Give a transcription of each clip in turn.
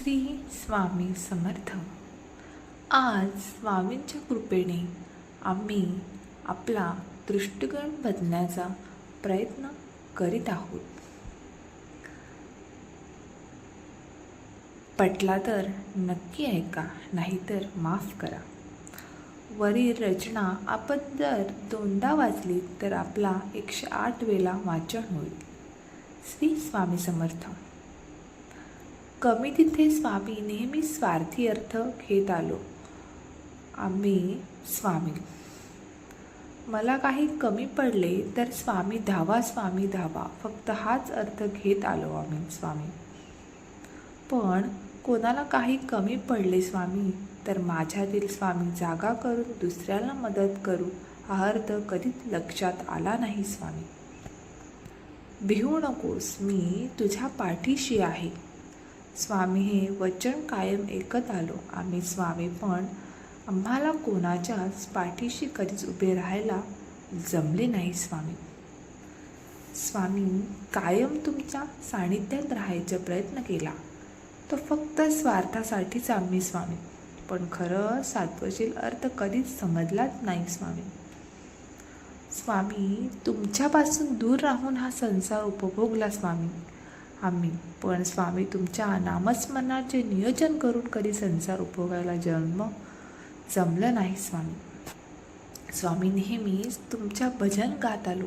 श्री स्वामी समर्थ. आज स्वामींच्या कृपेने आम्ही आपला दृष्टिकोन बदलण्याचा प्रयत्न करीत आहोत. पटला तर नक्की ऐका नाहीतर माफ करा. वरील रचना आपण जर दोनदा वाचली तर आपला एकशे आठ वेळा वाचन होईल. श्री स्वामी समर्थ. कमी तिथे स्वामी नेहमी स्वार्थी अर्थ घेत आलो. आम्ही स्वामी. मला काही कमी पडले तर स्वामी धावा स्वामी धावा. फक्त हाच अर्थ घेत आलो आम्ही स्वामी. पण कोणाला काही कमी पडले स्वामी तर माझ्यातील स्वामी जागा करून दुसऱ्याला मदत करू. हा अर्थ कधीच लक्षात आला नाही स्वामी. भिवू नकोस मी तुझ्या पाठीशी आहे. स्वामी हे वचन कायम ऐकत आलो. आम्ही स्वामी पण आम्हाला कोणाच्याच पाठीशी कधीच उभे राहायला जमले नाही स्वामी. स्वामी कायम तुमच्या सानिध्यात राहायचा प्रयत्न केला. तो फक्त स्वार्थासाठीच आम्ही स्वामी. पण खरं सात्वशील अर्थ कधीच समजलाच नाही स्वामी. स्वामी तुमच्यापासून दूर राहून हा संसार उपभोगला स्वामी. आम्ही. पण स्वामी तुमच्या नामस्मरणाचे नियोजन करून कधी संसार उपभोगायला जन्म जमलं नाही स्वामी. स्वामी नेहमीच तुमच्या भजन गात आलो.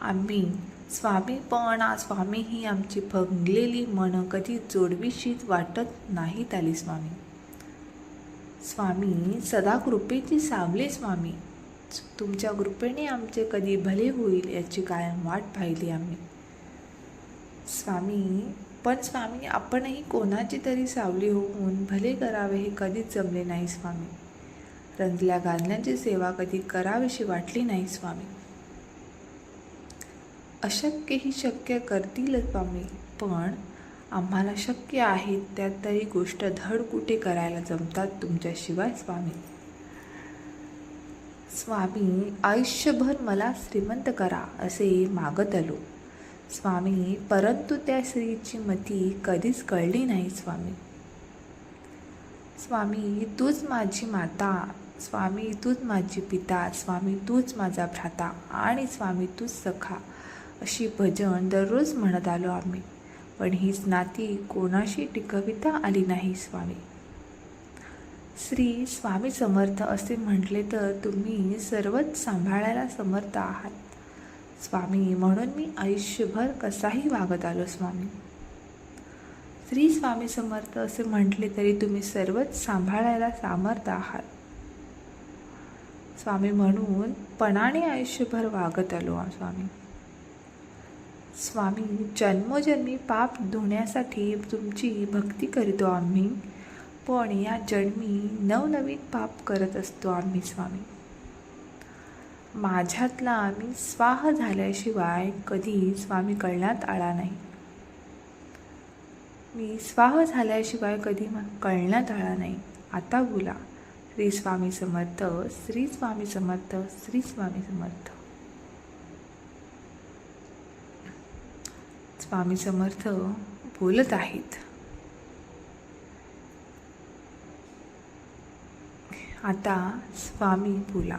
आम्ही स्वामी पण स्वामी ही आमची भंगलेली मन कधी जोडवीशीच वाटत नाहीत आली स्वामी. स्वामी सदा कृपेची सावले स्वामी. तुमच्या कृपेने आमचे कधी भले होईल याची कायम वाट पाहिली आम्ही. स्वामी पण स्वामी आपणही कोणाची तरी सावली होऊन भले करावे हे कधीच जमले नाही स्वामी. रंजल्या गाजल्याची सेवा कधी करावीशी वाटली नाही स्वामी. अशक्य ही शक्य करतील स्वामी पण आम्हाला शक्य आहे त्यात तरी गोष्ट धड कुठे करायला जमतात तुमच्याशिवाय स्वामी. स्वामी आयुष्यभर मला श्रीमंत करा असे मागत आलो. स्वामी परंतु त्या स्त्रीची मती कधीच कळली नाही स्वामी. स्वामी तूच माझी माता स्वामी तूच माझी पिता स्वामी तूच माझा भ्राता आणि स्वामी तूच सखा अशी भजन दररोज म्हणत आलो आम्ही. पण हीच नाती कोणाशी टिकविता आली नाही स्वामी. श्री स्वामी समर्थ असे म्हटले तर तुम्ही सर्वच सांभाळायला समर्थ आहात. स्वामी म्हणून मी आयुष्यभर कसाही वागत आलो स्वामी. श्री स्वामी समर्थ असे म्हटले तरी तुम्ही सर्वच सांभाळायला सामर्थ आहात. स्वामी म्हणून पणाने आयुष्यभर वागत आलो स्वामी. स्वामी जन्मोजन्मी पाप धुण्यासाठी तुमची भक्ती करीतो आम्ही पण या जन्मी नवनवीन पाप करत असतो आम्ही स्वामी. माझ्यातला आम्ही स्वाह झाल्याशिवाय कधी स्वामी कळण्यात आला नाही. मी स्वाह झाल्याशिवाय कधी कळण्यात आला नाही. आता बोला. श्री स्वामी समर्थ श्री स्वामी समर्थ श्री स्वामी समर्थ. स्वामी समर्थ बोलत आहेत. आता स्वामी बोला.